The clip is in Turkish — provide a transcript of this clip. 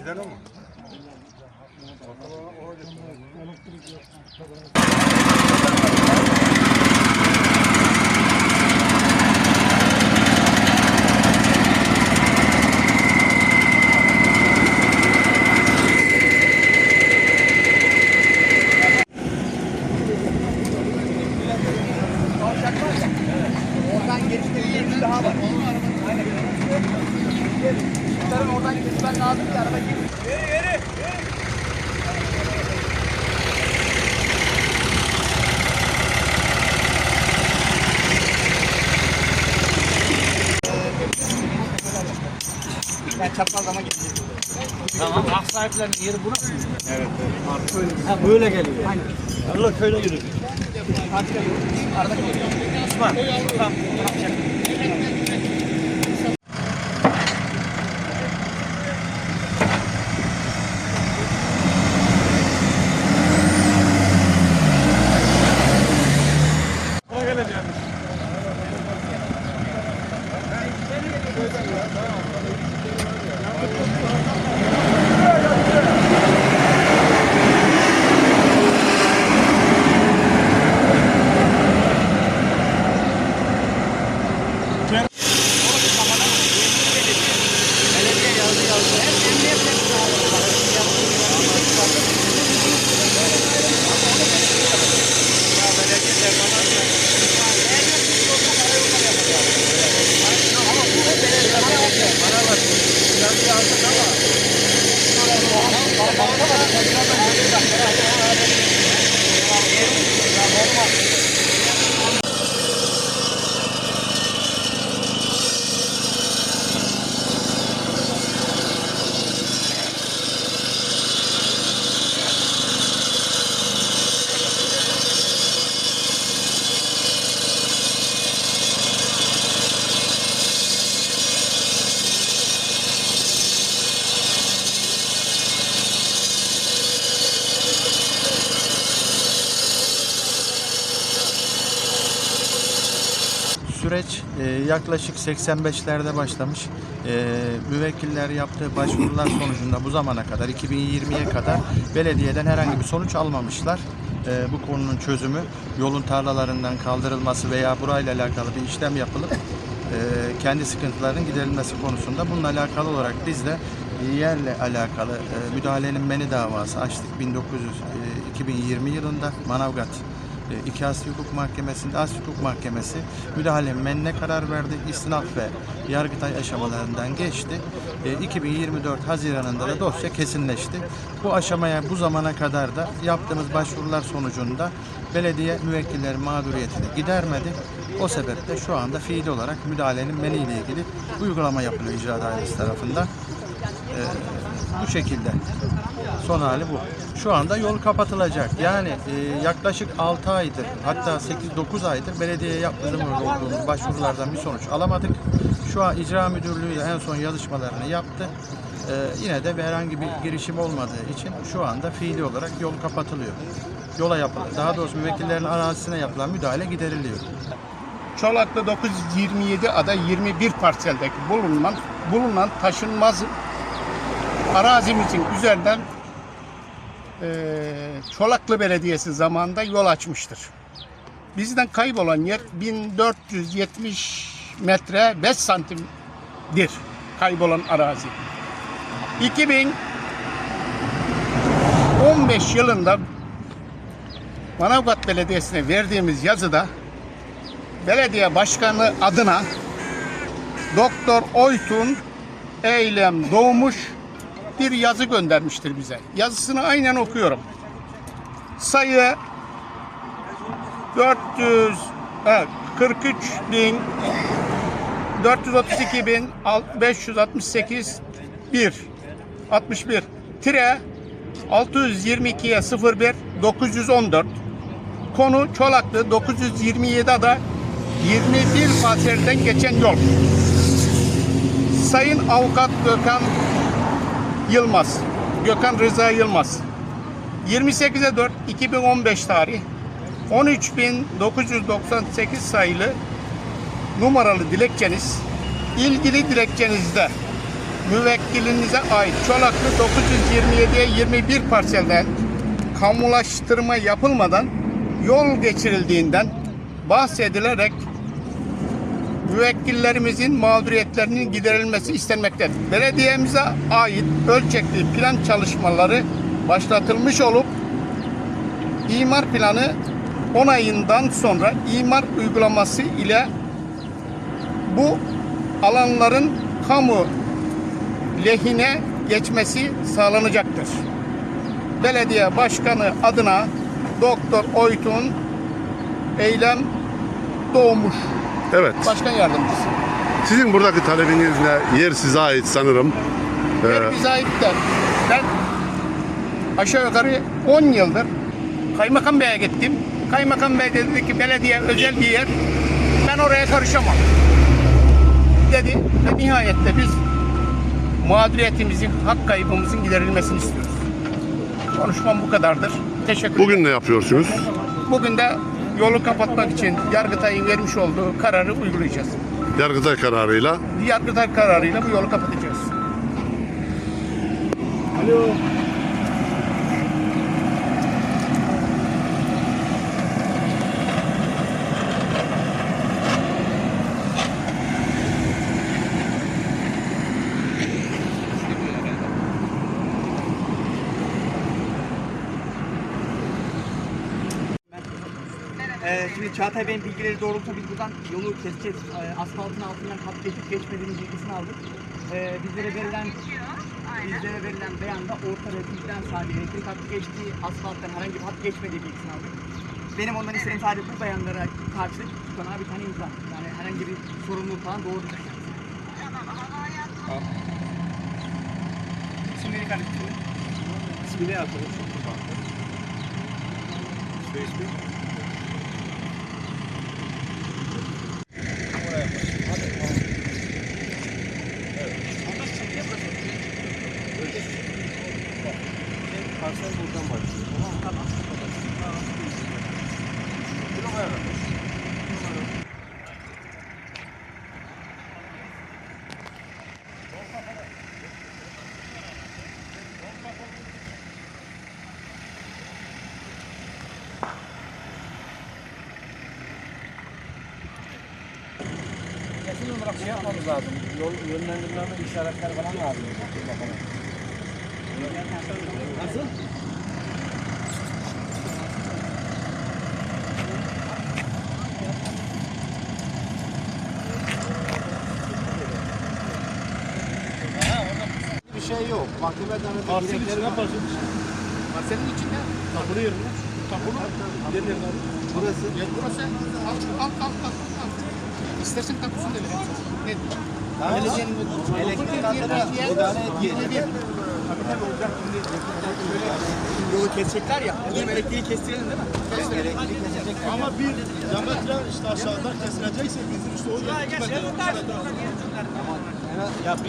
Gidelim mi? Oradan girişte bir yerimiz daha var. Aynen. Bunların oradan geçmen lazım ki araba girsin. Yürü yürü. Ben çaprazlama gideceğim. Tamam, hak sahiplerinin yeri burası mı? Evet. Ha, böyle geliyor. Aynen. Allah köyüne yürü. Artık arada kalıyor. Osman, tamam. Süreç e, yaklaşık 85'lerde başlamış. E, müvekkiller yaptığı başvurular sonucunda bu zamana kadar 2020'ye kadar belediyeden herhangi bir sonuç almamışlar. E, bu konunun çözümü yolun tarlalarından kaldırılması veya burayla alakalı bir işlem yapılıp e, kendi sıkıntılarının giderilmesi konusunda bununla alakalı olarak biz de yerle alakalı e, müdahalenin meni davası açtık 1900 e, 2020 yılında Manavgat e, İki Asli Hukuk Mahkemesi'nde Asli Hukuk Mahkemesi müdahalenin menine karar verdi. İstinaf ve Yargıtay aşamalarından geçti. E, 2024 Haziran'ında da dosya kesinleşti. Bu aşamaya bu zamana kadar da yaptığımız başvurular sonucunda belediye müvekkillerin mağduriyetini gidermedi. O sebeple şu anda fiili olarak müdahalenin meni ile ilgili uygulama yapılıyor icra dairesi tarafından. E, bu şekilde. Son hali bu. Şu anda yol kapatılacak. Yani e, yaklaşık 6 aydır hatta 8-9 aydır belediyeye yaptığımız başvurulardan bir sonuç alamadık. Şu an icra müdürlüğü en son yazışmalarını yaptı. E, yine de herhangi bir girişim olmadığı için şu anda fiili olarak yol kapatılıyor. Yola yapılan, daha doğrusu müvekkillerin arazisine yapılan müdahale gideriliyor. Çolak'ta 927 ada 21 parseldeki bulunan bulunan taşınmaz arazimizin üzerinden eee Çolaklı Belediyesi zamanında yol açmıştır. Bizden kaybolan yer 1470 metre 5 santimdir kaybolan arazi. 2015 yılında Manavgat Belediyesi'ne verdiğimiz yazıda belediye başkanı adına Doktor Oytun Eylem Doğmuş bir yazı göndermiştir bize. Yazısını aynen okuyorum. Sayı 400 evet, 43 bin 432 bin 568 1 61 tire 622'ye 01 914 Konu Çolaklı 927 ada 21 parselden geçen yol. Sayın Avukat Gökhan Yılmaz, Gökhan Rıza Yılmaz. 28'e 4 2015 tarih 13.998 sayılı numaralı dilekçeniz ilgili dilekçenizde müvekkilinize ait Çolaklı 927'ye 21 parselden kamulaştırma yapılmadan yol geçirildiğinden bahsedilerek müvekkillerimizin mağduriyetlerinin giderilmesi istenmektedir. Belediyemize ait ölçekli plan çalışmaları başlatılmış olup imar planı onayından sonra imar uygulaması ile bu alanların kamu lehine geçmesi sağlanacaktır. Belediye Başkanı adına Doktor Oytun Eylem Doğmuş Evet. Başkan Yardımcısı. Sizin buradaki talebiniz ne? Yer size ait sanırım. Yer bize ait de ben aşağı yukarı 10 yıldır Kaymakam Bey'e gittim. Kaymakam Bey dedi ki belediye özel bir yer. Ben oraya karışamam. Dedi ve nihayette biz mağduriyetimizin, hak kaybımızın giderilmesini istiyoruz. Konuşmam bu kadardır. Teşekkür ederim. Bugün ne yapıyorsunuz? Bugün de yolu kapatmak için Yargıtay'ın vermiş olduğu kararı uygulayacağız. Yargıtay kararıyla Yargıtay kararıyla bu yolu kapatacağız. Ee, şimdi Çağatay Bey'in bilgileri doğrultusunda biz buradan yolu keseceğiz. Ee, asfaltın altından kat geçip geçmediğinin bilgisini aldık. Ee, bizlere verilen bizlere verilen beyanda orta refüjden sadece elektrik hattı geçtiği, asfalttan herhangi bir hat geçmediği bilgisini aldık. Benim ondan istediğim sadece bu beyanlara karşı tutanağa bir tane imza. Yani herhangi bir sorumluluk falan doğru değil. İsim verin kardeşim. İsmi ne arkadaş? Parsel Kesin olarak şey yapmamız lazım. Yol yönlendirme işaretler falan lazım. Nasıl? Bir şey yok. Mahkemeden öte dilekleri var. Senin içinde Tapulu yerine. tapulu. Yerine. Burası. Ya burası alt alt alt alt. İstersen tapusunu da verelim. Ne? Elektrik hattına müdahale etmeyecek. Yolu kesecekler ya. Bizim elektriği kestirelim değil mi? Elektriği kesecekler. Ama bir diametre işte aşağıdan kesilecekse bizim işte o Ya bir